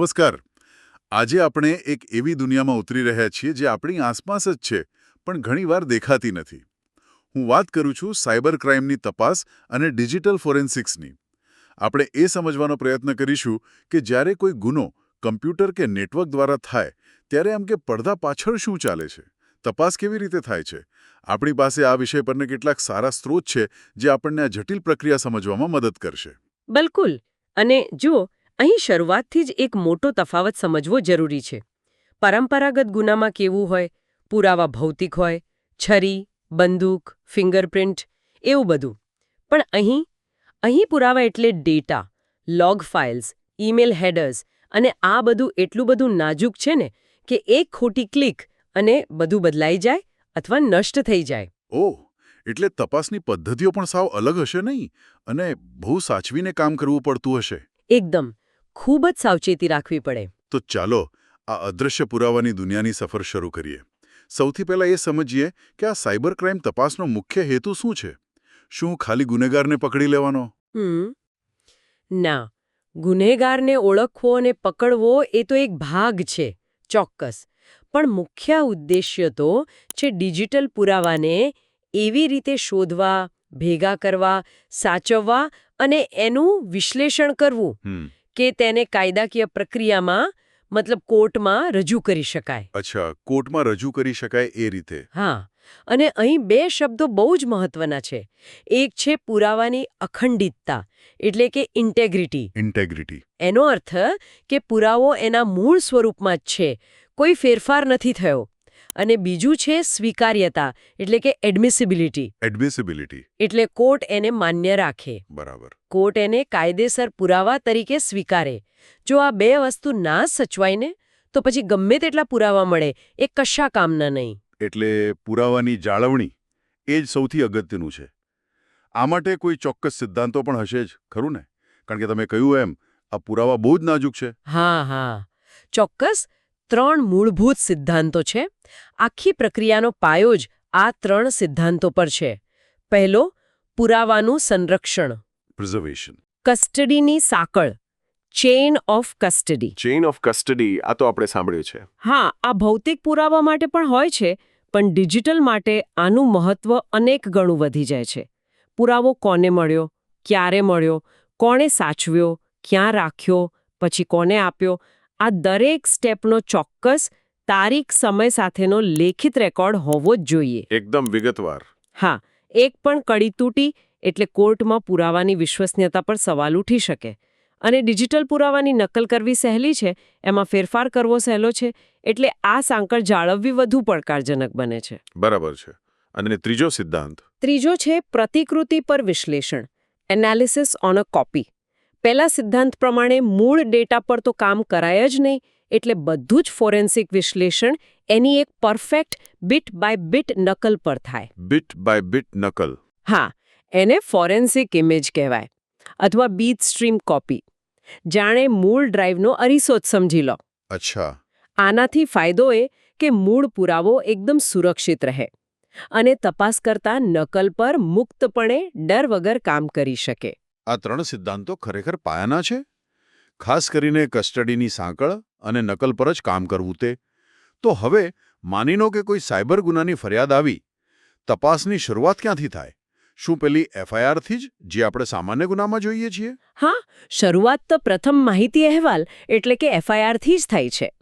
નમસ્કાર. આજે આપણે એક એવી દુનિયામાં ઉતરી રહ્યા છીએ જે આપણી આસપાસ જ છે, પણ ઘણીવાર દેખાતી નથી. હું વાત કરું છું સાયબર ક્રાઇમની તપાસ અને ડિજિટલ ફોરેન્સિક્સની. આપણે એ સમજવાનો પ્રયત્ન કરીશું કે જ્યારે કોઈ ગુનો કમ્પ્યુટર કે નેટવર્ક દ્વારા થાય, ત્યારે આમ કે પડદા પાછળ શું ચાલે છે? તપાસ કેવી રીતે થાય છે? આપણી પાસે આ વિષય પરને કેટલાક સારા સ્ત્રોત છે જે આપણને આ જટિલ પ્રક્રિયા સમજવામાં મદદ કરશે. બિલકુલ. અને જુઓ અહીં શરૂઆતથી જ એક મોટો તફાવત સમજવો જરૂરી છે. પરંપરાગત ગુનામાં કેવું હોય પુરાવા ભૌતિક હોય છરી બંદૂક ફિંગરપ્રિન્ટ એવું બધું. પણ અહીં અહીં પુરાવા એટલે data log files email headers અને આ બધું એટલું બધું નાજુક છે ને કે એક ખોટી ક્લિક અને બધું બદલાઈ જાય અથવા નષ્ટ થઈ જાય. ઓહ એટલે તપાસની પદ્ધતિઓ પણ સાવ અલગ હશે નહીં? અને બહુ સાચવીને કામ કરવું પડતું હશે. એકદમ. ખૂબ જ સાવચેતી રાખવી પડે. તો ચાલો આ અદૃશ્ય પુરાવાની દુનિયાની સફર શરૂ કરીએ. સૌથી પહેલા એ સમજીએ કે આ સાયબર ક્રાઇમ તપાસનો મુખ્ય હેતુ શું છે? શું ખાલી ગુનેગારને પકડી લેવાનો? ના. ગુનેગારને ઓળખવો અને પકડવો એ તો એક ભાગ છે ચોક્કસ. પણ મુખ્ય ઉદ્દેશ્ય તો છે ડિજિટલ પુરાવાને એવી રીતે શોધવા ભેગા કરવા સાચવવા અને એનું વિશ્લેષણ કરવું. કે તેને કાયદાકીય પ્રક્રિયામાં મતલબ કોર્ટમાં રજૂ કરી શકાય. અચ્છા કોર્ટમાં રજૂ કરી શકાય એ રીતે? હા અને અહીં બે શબ્દો બહુ જ મહત્વના છે. એક છે પુરાવાની અખંડિતતા એટલે કે ઇન્ટેગ્રિટી ઇન્ટેગ્રિટી એનો અર્થ કે પુરાવો એના મૂળ સ્વરૂપમાં જ છે. કોઈ ફેરફાર નથી થયો. અને બીજું છે સ્વીકાર્યતા એટલે કે એડમિસિબિલિટી એડમિસિબિલિટી એટલે કોર્ટ એને માન્ય રાખે. બરાબર. કોર્ટ એને કાયદેસર પુરાવા તરીકે સ્વીકારે. જો આ બે વસ્તુ ના સચવાય ને તો પછી ગમે તેટલા પુરાવા મળે એ કશા કામના નહીં. એટલે પુરાવાની જાળવણી એ જ સૌથી અગત્યનું છે. આ માટે કોઈ ચોક્કસ સિદ્ધાંતો પણ હશે જ ખરું ને? કારણ કે તમે કહ્યું એમ આ પુરાવા બહુ જ નાજુક છે. હા હા. ચોક્કસ ત્રણ મૂળભૂત સિદ્ધાંતો છે. આખી પ્રક્રિયાનો પાયો જ આ ત્રણ સિદ્ધાંતો પર છે. પહેલો પુરાવાનું સંરક્ષણ. પ્રિઝર્વેશન કસ્ટડીની સાંકળ. Chain of custody chain of custody આ તો આપણે સાંભળ્યું છે. હા આ ભૌતિક પુરાવા માટે પણ હોય છે પણ ડિજિટલ માટે આનું મહત્વ અનેક ગણું વધી જાય છે. પુરાવો કોને મળ્યો ક્યારે મળ્યો કોણે સાચવ્યો ક્યાં રાખ્યો પછી કોને આપ્યો આ દરેક સ્ટેપનો ચોક્કસ તારીખ સમય સાથેનો લેખિત રેકોર્ડ હોવો જ જોઈએ. એકદમ વિગતવાર. હા એક પણ કડી તૂટી એટલે કોર્ટમાં પુરાવાની વિશ્વસનીયતા પર સવાલ ઉઠી શકે. અને ડિજિટલ પુરાવાની નકલ કરવી સહેલી છે એમાં ફેરફાર કરવો સહેલો છે એટલે આ સાંકળ જાળવવી વધુ પડકારજનક બને છે. બરાબર છે. અને ત્રીજો સિદ્ધાંત? ત્રીજો છે પ્રતિકૃતિ પર વિશ્લેષણ. Analysis on a copy. પહેલા સિદ્ધાંત પ્રમાણે મૂળ ડેટા પર તો કામ કરાય જ નહીં એટલે બધું જ ફોરેન્સિક વિશ્લેષણ એની એક પરફેક્ટ બિટ બાય બિટ નકલ પર થાય. બિટ બાય બિટ નકલ. હા એને ફોરેન્સિક ઇમેજ કહેવાય અથવા બીટ સ્ટ્રીમ કોપી. જાણે મૂળ ડ્રાઈવનો અરીસો જ સમજી લો. અચ્છા. આનાથી ફાયદો એ કે મૂળ પુરાવો એકદમ સુરક્ષિત રહે અને તપાસ કરતા નકલ પર મુક્તપણે ડર વગર કામ કરી શકે. આ ત્રણ સિદ્ધાંતો ખરેખર પાયાના છે? ખાસ કરીને કસ્ટડીની સાંકળ અને નકલ પર જ કામ કરવું તે. તો હવે માની લો કે કોઈ સાયબર ગુનાની ફરિયાદ આવી? તપાસની શરૂઆત ક્યાંથી થાય? શું પેલી એફઆઈઆરથી જ, જે આપણે સામાન્ય ગુનામાં જોઈએ છીએ? હા, શરૂઆત તો પ્રથમ માહિતી અહેવાલ, એટલે કે એફઆઈઆરથી જ થાય છે.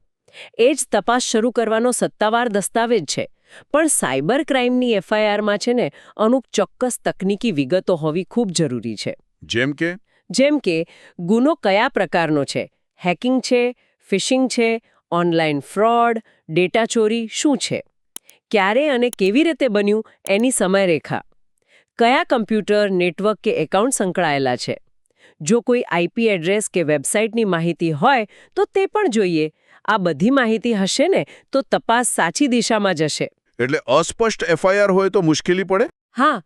એ જ તપાસ શરૂ કરવાનો સત્તાવાર દસ્તાવેજ છે. પણ સાયબર ક્રાઇમની એફઆઈઆરમાં છે ને, અમુક ચોક્કસ તકનીકી વિગતો હોવી ખૂબ જરૂરી છે. જેમ કે? જેમ કે ગુનો કયા પ્રકારનો છે? હેકિંગ છે? ફિશિંગ છે? Online fraud? ડેટા ચોરી શું છે? ક્યારે અને કેવી રીતે બન્યું એની સમયરેખા? કયા કમ્પ્યુટર નેટવર્ક કે એકાઉન્ટ સંકળાયેલા છે? જો કોઈ આઈપી એડ્રેસ કે વેબસાઇટની માહિતી હોય તો તે પણ જોઈએ. આ બધી માહિતી હશે ને તો તપાસ સાચી દિશામાં જશે. એટલે અસ્પષ્ટ એફઆઈઆર હોય તો મુશ્કેલી પડે? હા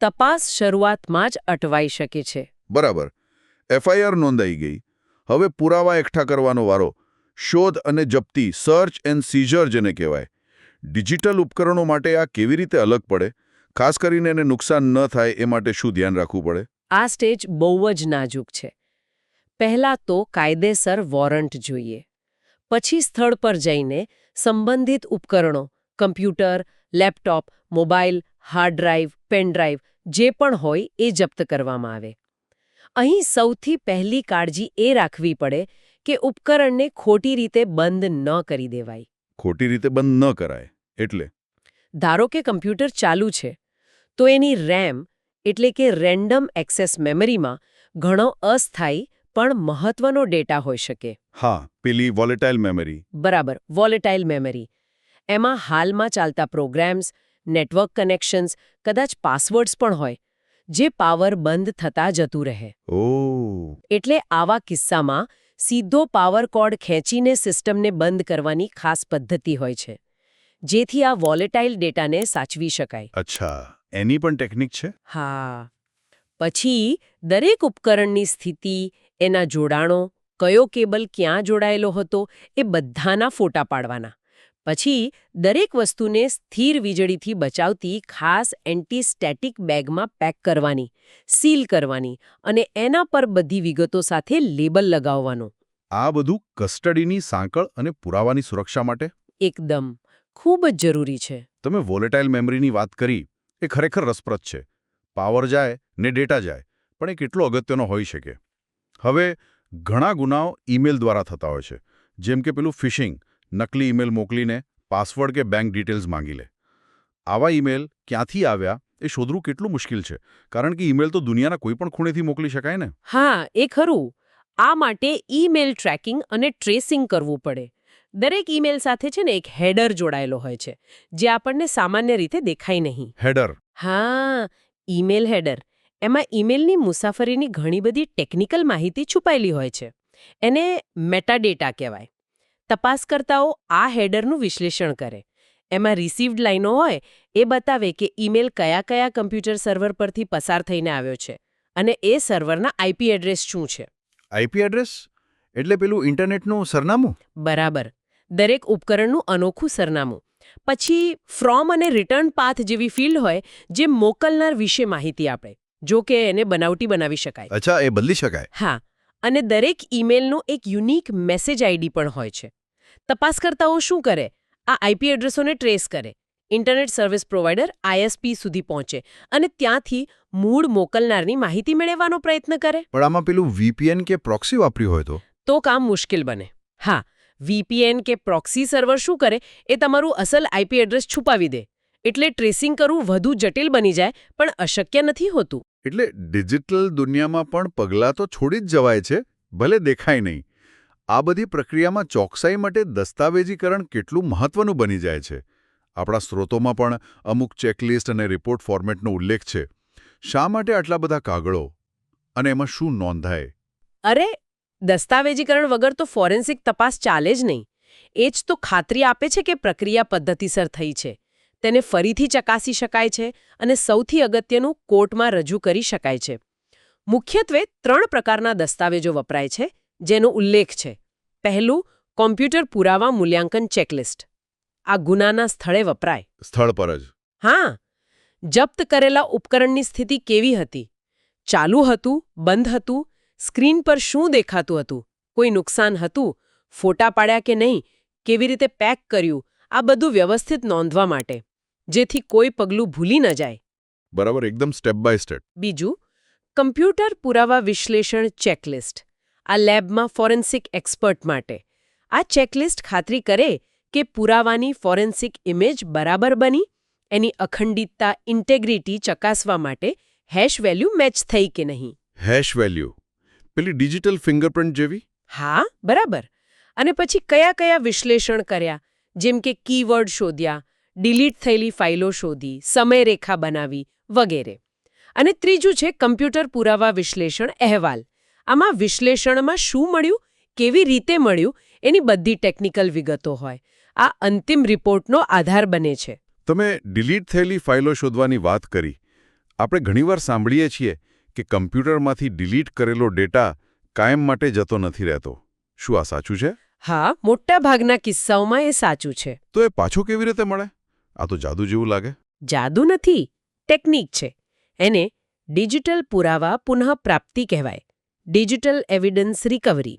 તપાસ શરૂઆતમાં જ અટવાઈ શકે છે. બરાબર. એફઆઈઆર નોંધાઈ ગઈ. હવે પુરાવા એકઠા કરવાનો વારો. શોધ અને જપ્તી સર્ચ એન્ડ સીઝર જેને કહેવાય. ડિજિટલ ઉપકરણો માટે આ કેવી રીતે અલગ પડે? ખાસ કરીને એને નુકસાન ન થાય એ માટે શું ધ્યાન રાખવું પડે? આ સ્ટેજ બહુ જ નાજુક છે. પહેલાં તો કાયદેસર વોરંટ જોઈએ. પછી સ્થળ પર જઈને સંબંધિત ઉપકરણો computer laptop mobile hard drive pen drive જે પણ હોય એ જપ્ત કરવામાં આવે. અહીં સૌથી પહેલી કાળજી એ રાખવી પડે કે ઉપકરણને ખોટી રીતે બંધ ન કરી દેવાય. ખોટી રીતે બંધ ન કરાય એટલે? ધારો કે કમ્પ્યુટર ચાલુ છે તો એની રેમ એટલે કે રેન્ડમ એક્સેસ મેમરીમાં ઘણો અસ્થાયી પણ મહત્વનો ડેટા હોઈ શકે. હા પેલી વોલેટાઇલ મેમરી. બરાબર વોલેટાઇલ મેમરી. એમાં હાલમાં ચાલતા પ્રોગ્રામ્સ નેટવર્ક કનેક્શન્સ કદાચ પાસવર્ડ્સ પણ હોય જે પાવર બંધ થતા જતું રહે. ઓ. એટલે આવા કિસ્સામાં સીધો પાવર કોડ ખેંચીને સિસ્ટમને બંધ કરવાની ખાસ પદ્ધતિ હોય છે જેથી આ વોલેટાઇલ ડેટાને સાચવી શકાય. અચ્છા એની પણ ટેકનિક છે? હા. પછી દરેક ઉપકરણની સ્થિતિ એના જોડાણો કયો કેબલ ક્યાં જોડાયેલો હતો એ બધાના ફોટા પાડવાના. પછી દરેક વસ્તુને સ્થિર વીજળીથી બચાવતી ખાસ એન્ટી સ્ટેટિક બેગમાં પેક કરવાની સીલ કરવાની અને એના પર બધી વિગતો સાથે લેબલ લગાવવાનું. આ બધું કસ્ટડીની સાંકળ અને પુરાવાની સુરક્ષા માટે? એકદમ. ખૂબ જ જરૂરી છે. તમે વોલેટાઇલ મેમરીની વાત કરી એ ખરેખર રસપ્રદ છે. પાવર જાય ને ડેટા જાય પણ એ કેટલો અગત્યનો હોઈ શકે? હવે ઘણા ગુનાઓ ઈમેલ દ્વારા થતા હોય છે જેમ કે પેલું ફિશિંગ નકલી ઈમેલ મોકલીને પાસવર્ડ કે બેંક ડિટેલ્સ માંગી લે. આવા ઈમેલ ક્યાંથી આવ્યા એ શોધવું કેટલું મુશ્કેલ છે કારણ કે ઈમેલ તો દુનિયાના કોઈ પણ ખૂણેથી મોકલી શકાય ને? હા એ ખરું. આ માટે ઈમેલ ટ્રેકિંગ અને ટ્રેસિંગ કરવું પડે. દરેક ઈમેલ સાથે છે ને એક હેડર જોડાયેલો હોય છે જે આપણને સામાન્ય રીતે દેખાય નહીં. હેડર. હા ઈમેલ હેડર. એમાં ઈમેલની મુસાફરીની ઘણી બધી ટેકનિકલ માહિતી છુપાયેલી હોય છે. એને મેટાડેટા કહેવાય. તપાસકર્તાઓ આ હેડરનું વિશ્લેષણ કરે. એમાં રિસીવ્ડ લાઈનો હોય એ બતાવે કે ઈમેલ કયા કયા કમ્પ્યુટર સર્વર પરથી પસાર થઈને આવ્યો છે અને એ સર્વરના આઈપી એડ્રેસ શું છે. IP address? એટલે પેલું ઇન્ટરનેટનું સરનામું? બરાબર. દરેક ઉપકરણનું અનોખું સરનામું. પછી ફ્રોમ અને રિટર્ન પાથ જેવી ફિલ્ડ હોય જે મોકલનાર વિશે માહિતી આપે. જો કે એને બનાવટી બનાવી શકાય. અચ્છા એ બદલી શકાય. હા. અને દરેક ઈમેલનો એક યુનિક મેસેજ આઈડી પણ હોય છે. તપાસકર્તાઓ શું કરે? આ આઈપી એડ્રેસોને ટ્રેસ કરે. ઇન્ટરનેટ સર્વિસ પ્રોવાઈડર આઈએસપી સુધી પહોંચે અને ત્યાંથી મૂળ મોકલનારની માહિતી મેળવવાનો પ્રયત્ન કરે. પણ આમાં પેલું વીપીએન કે પ્રોક્સી વાપર્યું હોય તો? તો કામ મુશ્કેલ બને. હા વીપીએન કે પ્રોક્સી સર્વર શું કરે? એ તમારું અસલ આઈપી એડ્રેસ છુપાવી દે. એટલે ટ્રેસિંગ કરવું વધુ જટિલ બની જાય પણ અશક્ય નથી હોતું. એટલે ડિજિટલ દુનિયામાં પણ પગલાં તો છોડી જ જવાય છે ભલે દેખાય નહીં. આ બધી પ્રક્રિયામાં ચોકસાઈ માટે દસ્તાવેજીકરણ કેટલું મહત્વનું બની જાય છે? આપણા સ્રોતોમાં પણ અમુક ચેકલિસ્ટ અને રિપોર્ટ ફોર્મેટનો ઉલ્લેખ છે. શા માટે આટલા બધા કાગળો? અને એમાં શું નોંધાય? અરે, દસ્તાવેજીકરણ વગર તો ફોરેન્સિક તપાસ ચાલે જ નહીં. એ જ તો ખાતરી આપે છે કે પ્રક્રિયા પદ્ધતિસર થઈ છે. તેને ફરીથી ચકાસી શકાય છે અને સૌથી અગત્યનું કોર્ટમાં રજૂ કરી શકાય છે. મુખ્યત્વે ત્રણ પ્રકારના દસ્તાવેજો વપરાય છે. જેનો ઉલ્લેખ છે. પહેલું કોમ્પ્યુટર પુરાવા મૂલ્યાંકન ચેકલિસ્ટ. આ ગુનાના સ્થળે વપરાય. સ્થળ પર જ. હા. જપ્ત કરેલા ઉપકરણની સ્થિતિ કેવી હતી? ચાલુ હતું બંધ હતું સ્ક્રીન પર શું દેખાતું હતું? કોઈ નુકસાન હતું? ફોટા પાડ્યા કે નહીં? કેવી રીતે પેક કર્યું? આ બધું વ્યવસ્થિત નોંધવા માટે. જેથી કોઈ પગલું ભૂલી ન જાય. બરાબર એકદમ સ્ટેપ બાય સ્ટેપ. બીજું કમ્પ્યુટર પુરાવા વિશ્લેષણ ચેકલિસ્ટ. આ લેબમાં ફોરેન્સિક એક્સપર્ટ માટે. આ ચેકલિસ્ટ ખાતરી કરે કે પુરાવાની ફોરેન્સિક ઇમેજ બરાબર બની એની અખંડિતતા ઇન્ટેગ્રિટી ચકાસવા માટે હેશ વેલ્યુ મેચ થઈ કે નહીં. Hash value. પેલી ડિજિટલ ફિંગરપ્રિન્ટ જેવી? હા બરાબર. અને પછી કયા કયા વિશ્લેષણ કર્યા? જેમ કે કીવર્ડ શોધ્યા ડિલીટ થયેલી ફાઇલો શોધી સમયરેખા બનાવી વગેરે. અને ત્રીજું છે કમ્પ્યુટર પુરાવા વિશ્લેષણ અહેવાલ. આમાં વિશ્લેષણમાં શું મળ્યું કેવી રીતે મળ્યું એની બધી ટેકનિકલ વિગતો હોય. આ અંતિમ રિપોર્ટનો આધાર બને છે. તમે ડિલીટ થયેલી ફાઇલો શોધવાની વાત કરી. આપણે ઘણીવાર સાંભળીએ છીએ કે કમ્પ્યુટરમાંથી ડિલીટ કરેલો ડેટા કાયમ માટે જતો નથી રહેતો. શું આ સાચું છે? હા મોટા ભાગના કિસ્સાઓમાં એ સાચું છે. તો એ પાછો કેવી રીતે મળે? આ તો જાદુ જેવું લાગે. જાદુ નથી ટેકનિક છે. એને ડિજિટલ પુરાવા પુનઃપ્રાપ્તિ કહેવાય. Digital evidence recovery.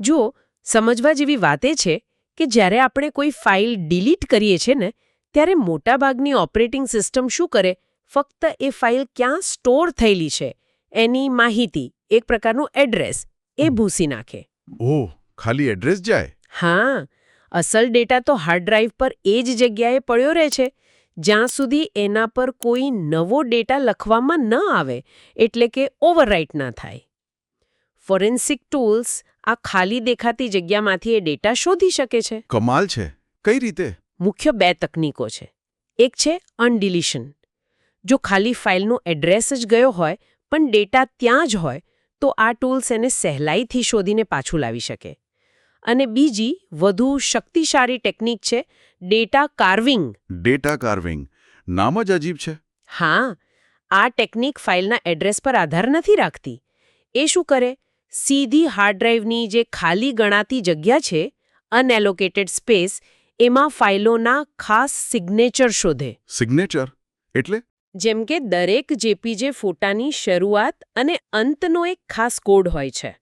જો સમજવા જેવી વાત એ છે કે જ્યારે આપણે કોઈ ફાઇલ ડિલીટ કરીએ છીએ ને ત્યારે મોટાભાગની ઓપરેટિંગ સિસ્ટમ શું કરે? ફક્ત એ ફાઇલ ક્યાં સ્ટોર થયેલી છે? એની માહિતી એક પ્રકારનું એડ્રેસ એ ભૂસી નાખે. ઓહ ખાલી એડ્રેસ જાય? હા અસલ ડેટા તો હાર્ડ ડ્રાઈવ પર એ જ જગ્યાએ પડ્યો રહે છે જ્યાં સુધી એના પર કોઈ નવો ડેટા લખવામાં ન આવે એટલે કે ઓવરરાઇટ ના થાય. ફોરેન્સિક ટૂલ્સ આ ખાલી દેખાતી જગ્યામાંથી એ ડેટા શોધી શકે છે. કમાલ છે. કઈ રીતે? મુખ્ય બે તકનીકો છે. એક છે અનડિલિશન. જો ખાલી ફાઇલનું એડ્રેસ જ ગયો હોય પણ ડેટા ત્યાં જ હોય તો આ ટૂલ્સ એને સહેલાઈથી શોધીને પાછું લાવી શકે. અને બીજી વધુ શક્તિશાળી ટેકનિક છે ડેટા કાર્વિંગ. Data carving. નામ જ અજીબ છે. હા આ ટેકનિક ફાઇલના એડ્રેસ પર આધાર નથી રાખતી. એ શું કરે? સીધી હાર્ડ ડ્રાઈવની જે ખાલી ગણાતી જગ્યા છે અનએલોકેટેડ સ્પેસ એમાં ફાઇલોના ખાસ સિગ્નેચર શોધે. સિગ્નેચર? એટલે? જેમ કે દરેક જેપીજે ફોટાની શરૂઆત અને અંતનો એક ખાસ કોડ હોય છે.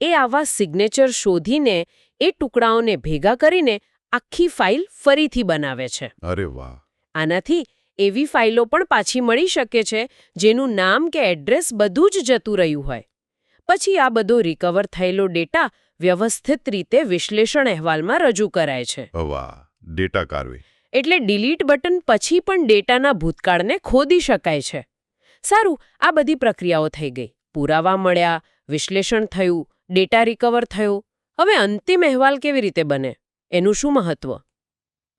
એ આવા સિગ્નેચર શોધીને એ ટુકડાઓને ભેગા કરીને આખી ફાઇલ ફરીથી બનાવે છે. અરે વાહ. આનાથી એવી ફાઇલો પણ પાછી મળી શકે છે જેનું નામ કે એડ્રેસ બધું જ જતું રહ્યું હોય. પછી આ બધો રિકવર થયેલો ડેટા વ્યવસ્થિત રીતે વિશ્લેષણ અહેવાલમાં રજૂ કરાય છે. વાહ ડેટા કાર્વિંગ એટલે ડિલીટ બટન પછી પણ ડેટાના ભૂતકાળને ખોદી શકાય છે. સારું આ બધી પ્રક્રિયાઓ થઈ ગઈ. પુરાવા મળ્યા વિશ્લેષણ થયું ડેટા રિકવર થયો. હવે અંતિમ અહેવાલ કેવી રીતે બને? એનું શું મહત્વ?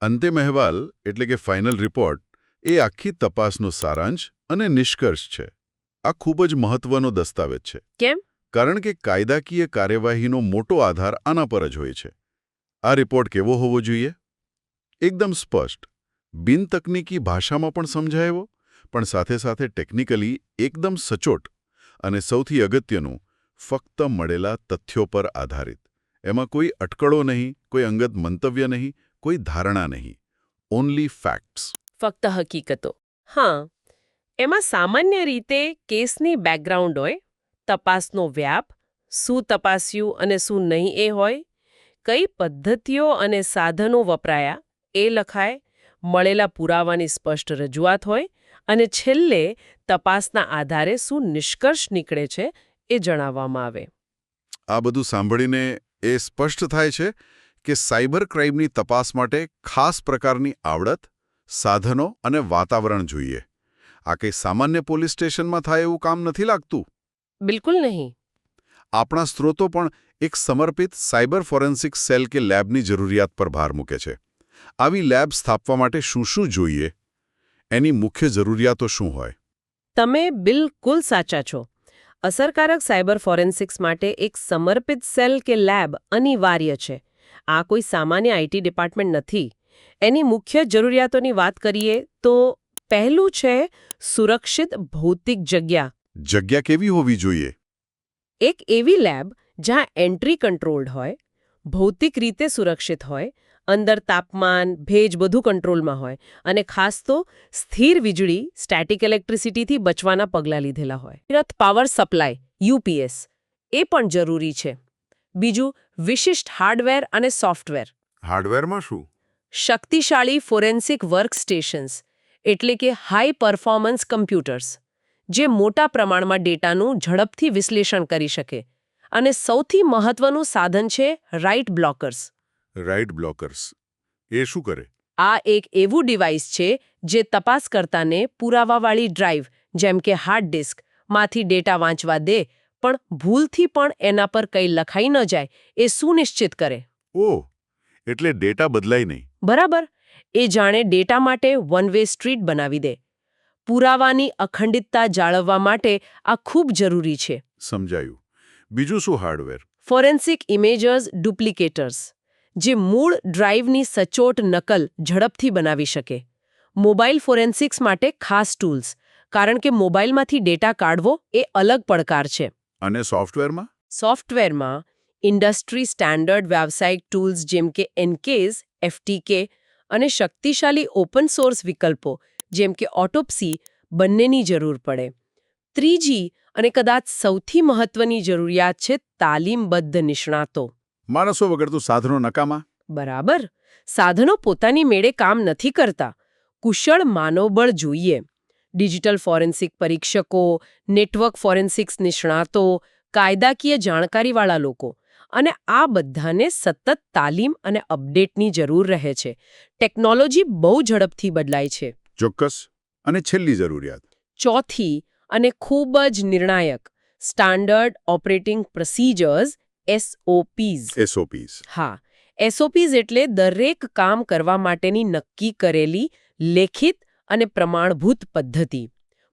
અંતિમ અહેવાલ એટલે કે ફાઇનલ રિપોર્ટ એ આખી તપાસનો સારાંશ અને નિષ્કર્ષ છે. આ ખૂબ જ મહત્વનો દસ્તાવેજ છે. કેમ? કારણ કે કાયદાકીય કાર્યવાહીનો મોટો આધાર આના પર જ હોય છે. આ રિપોર્ટ કેવો હોવો જોઈએ? એકદમ સ્પષ્ટ. બિનતકનીકી ભાષામાં પણ સમજાયો, પણ સાથે સાથે ટેકનિકલી એકદમ સચોટ અને સૌથી અગત્યનું, ફક્ત મળેલા તથ્યો પર આધારિત. એમાં કોઈ અટકળો નહીં, કોઈ અંગત મંતવ્ય નહીં, કોઈ ધારણા નહીં. ઓનલી ફેક્ટ્સ ફક્ત હકીકતો. હા. એમાં સામાન્ય રીતે કેસની બેકગ્રાઉન્ડ હોય તપાસનો વ્યાપ, શું તપાસ્યું અને શું નહીં એ હોય, કઈ પદ્ધતિઓ અને સાધનો વપરાયા એ લખાય, મળેલા પુરાવાની સ્પષ્ટ રજૂઆત હોય અને છેલ્લે તપાસના આધારે શું નિષ્કર્ષ નીકળે છે એ જણાવવામાં આવે. આ બધું સાંભળીને એ સ્પષ્ટ થાય છે કે સાયબર ક્રાઇમની તપાસ માટે ખાસ પ્રકારની આવડત, સાધનો અને વાતાવરણ જોઈએ. આ કંઈ સામાન્ય પોલીસ સ્ટેશનમાં થાય એવું કામ નથી લાગતું? બિલકુલ નહીં. આપણા સ્ત્રોતો પણ એક સમર્પિત સાયબર ફોરેન્સિક સેલ કે લેબની જરૂરિયાત પર ભાર મૂકે છે. આવી લેબ સ્થાપવા માટે શું શું જોઈએ? એની મુખ્ય જરૂરિયાતો શું હોય? તમે બિલકુલ સાચા છો. અસરકારક સાયબર ફોરેન્સિક્સ માટે એક સમર્પિત સેલ કે લેબ અનિવાર્ય છે. આ કોઈ સામાન્ય આઈટી ડિપાર્ટમેન્ટ નથી. એની મુખ્ય જરૂરિયાતોની વાત કરીએ તો પહેલું છે સુરક્ષિત ભૌતિક જગ્યા. જગ્યા કેવી હોવી જોઈએ? એક એવી લેબ જ્યાં એન્ટ્રી કંટ્રોલ્ડ હોય ભૌતિક રીતે સુરક્ષિત હોય અંદર તાપમાન ભેજ બધું કંટ્રોલમાં હોય અને ખાસ તો સ્થિર વીજળી સ્ટેટિક ઇલેક્ટ્રિસિટીથી બચવાના પગલાં લીધેલા હોય. રથ પાવર સપ્લાય યુપીએસ એ પણ જરૂરી છે. બીજું વિશિષ્ટ હાર્ડવેર અને સોફ્ટવેર. હાર્ડવેરમાં શું? શક્તિશાળી ફોરેન્સિક વર્ક સ્ટેશન્સ એટલે કે હાઈ પરફોર્મન્સ કમ્પ્યુટર્સ. જે મોટા પ્રમાણમાં ડેટાનું ઝડપથી વિશ્લેષણ કરી શકે. અને સૌથી મહત્વનું સાધન છે રાઇટ બ્લોકર્સ. રાઇટ બ્લોકર્સ. એ શું કરે? આ એક એવું ડિવાઇસ છે જે તપાસકર્તાને પુરાવાવાળી ડ્રાઈવ જેમ કે હાર્ડ ડિસ્કમાંથી ડેટા વાંચવા દે પણ ભૂલથી પણ એના પર કંઈ લખાઈ ન જાય એ સુનિશ્ચિત કરે. ઓહ એટલે ડેટા બદલાય નહીં. બરાબર. એ જાણે ડેટા માટે વન વે સ્ટ્રીટ બનાવી દે. પુરાવાની અખંડિતતા જાળવવા માટે આ ખૂબ જરૂરી છે. સમજાયું. બીજું શું હાર્ડવેર ફોરેન્સિક ઇમેજર્સ ડુપ્લિકેટર્સ જે મૂળ ડ્રાઈવની સચોટ નકલ ઝડપથી બનાવી શકે. મોબાઈલ ફોરેન્સિક્સ માટે ખાસ ટૂલ્સ કારણ કે મોબાઈલમાંથી ડેટા કાઢવો એ અલગ પડકાર છે. અને સોફ્ટવેરમાં? સોફ્ટવેરમાં ઇન્ડસ્ટ્રી સ્ટાન્ડર્ડ વ્યાવસાયિક ટૂલ્સ જેમ કે એનકેઝ એફટીકે અને શક્તિશાળી ઓપન સોર્સ વિકલ્પો જેમ કે ઓટોપ્સી બંનેની જરૂર પડે. ત્રીજી અને કદાચ સૌથી મહત્વની જરૂરિયાત છે તાલીમબદ્ધ નિષ્ણાતો. માણસો વગર તો સાધનો નકામા? બરાબર. સાધનો પોતાની મેળે કામ નથી કરતા. કુશળ માનવબળ જોઈએ. ડિજિટલ ફોરેન્સિક પરીક્ષકો નેટવર્ક ફોરેન્સિક્સ નિષ્ણાતો કાયદાકીય જાણકારીવાળા લોકો. અને આ બધાને સતત તાલીમ અને અપડેટની જરૂર રહે છે. ટેકનોલોજી બહુ ઝડપથી બદલાય છે. ચોક્કસ અને છેલ્લી જરૂરિયાત. ચોથી અને ખૂબ જ નિર્ણાયક standard operating procedures SOPs SOPs હા એસઓપીઝ એટલે દરેક કામ કરવા માટેની નક્કી કરેલી લેખિત અને પ્રમાણભૂત પદ્ધતિ.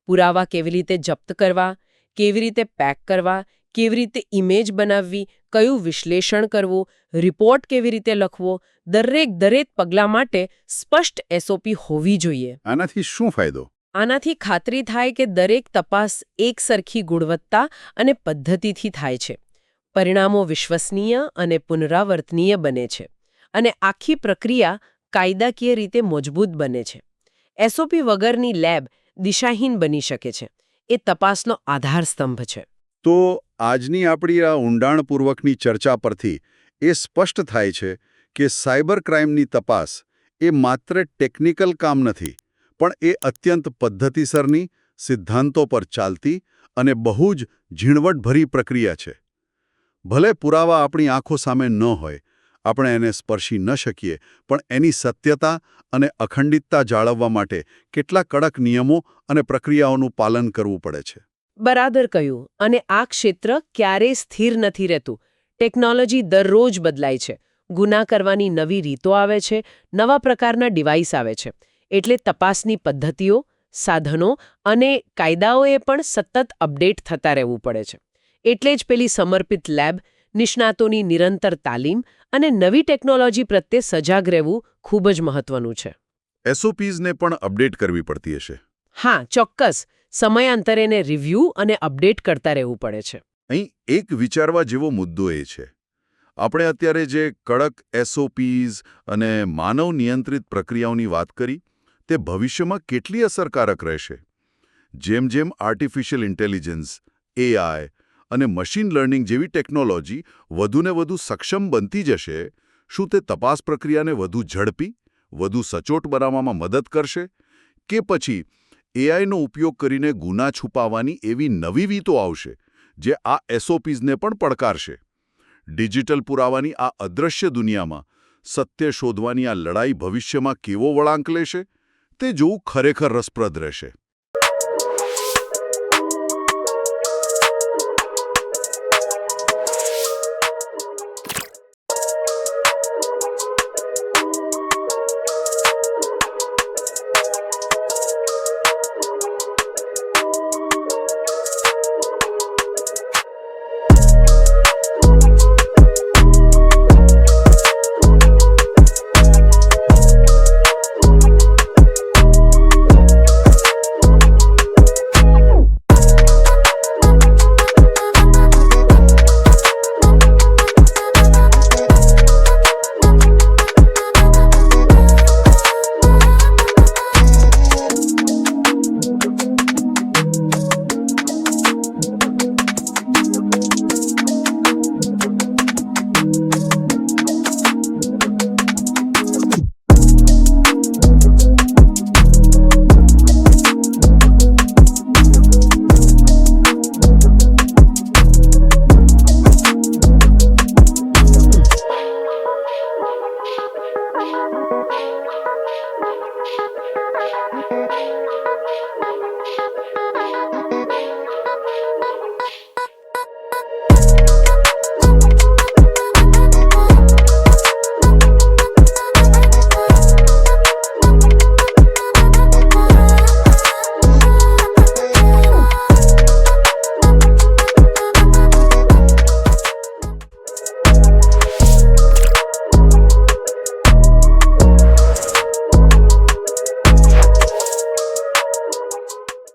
પુરાવા કેવી રીતે જપ્ત કરવા કેવી રીતે પેક કરવા કેવી રીતે ઇમેજ બનાવવી કયું વિશ્લેષણ કરવું રિપોર્ટ કેવી રીતે લખવો દરેક દરેક પગલાં માટે સ્પષ્ટ એસઓપી હોવી જોઈએ. આનાથી શું ફાયદો? આનાથી ખાતરી થાય કે દરેક તપાસ એક સરખી ગુણવત્તા અને પદ્ધતિથી થાય છે. પરિણામો વિશ્વસનીય અને પુનરાવર્તનીય બને છે. અને આખી પ્રક્રિયા કાયદાકીય રીતે મજબૂત બને છે. એસઓપી વગરની લેબ દિશાહીન બની શકે છે. એ તપાસનો આધાર સ્તંભ છે. તો આજની આપણી આ ઊંડાણપૂર્વકની ચર્ચા પરથી એ સ્પષ્ટ થાય છે કે સાયબર ક્રાઇમની તપાસ એ માત્ર ટેકનિકલ કામ નથી, પણ એ અત્યંત પદ્ધતિસરની, સિદ્ધાંતો પર ચાલતી અને બહુ જ ઝીણવટભરી પ્રક્રિયા છે. ભલે પુરાવા આપણી આંખો સામે ન હોય, આપણે એને સ્પર્શી ન શકીએ, પણ એની સત્યતા અને અખંડિતતા જાળવવા માટે કેટલા કડક નિયમો અને પ્રક્રિયાઓનું પાલન કરવું પડે છે. બરાબર કહ્યું અને આ ક્ષેત્ર ક્યારેય સ્થિર નથી રહેતું. ટેકનોલોજી દરરોજ બદલાય છે. ગુના કરવાની નવી રીતો આવે છે. નવા પ્રકારના ડિવાઇસ આવે છે. એટલે તપાસની પદ્ધતિઓ સાધનો અને કાયદાઓએ પણ સતત અપડેટ થતા રહેવું પડે છે. એટલે જ પેલી સમર્પિત લેબ નિષ્ણાતોની નિરંતર તાલીમ અને નવી ટેકનોલોજી પ્રત્યે સજાગ રહેવું ખૂબ જ મહત્વનું છે. એસઓપીઝને પણ અપડેટ કરવી પડતી હશે. હા ચોક્કસ. સમયાંતરે એને રિવ્યૂ અને અપડેટ કરતા રહેવું પડે છે. અહીં એક વિચારવા જેવો મુદ્દો એ છે. આપણે અત્યારે જે કડક એસઓપીઝ અને માનવ નિયંત્રિત પ્રક્રિયાઓની વાત કરી, તે ભવિષ્યમાં કેટલી અસરકારક રહેશે? જેમ જેમ આર્ટિફિશિયલ ઇન્ટેલિજન્સ એઆઈ અને મશીન લર્નિંગ જેવી ટેકનોલોજી વધુને વધુ સક્ષમ બનતી જશે, શું તે તપાસ પ્રક્રિયાને વધુ ઝડપી, વધુ સચોટ બનાવવામાં મદદ કરશે કે પછી એઆઈનો ઉપયોગ કરીને ગુના છુપાવવાની એવી નવી રીતો આવશે, જે આ એસઓપીઝને પણ પડકારશે. ડિજિટલ પુરાવાની આ અદૃશ્ય દુનિયામાં સત્ય શોધવાની આ લડાઈ ભવિષ્યમાં કેવો વળાંક લેશે, તે જોવું ખરેખર રસપ્રદ રહેશે.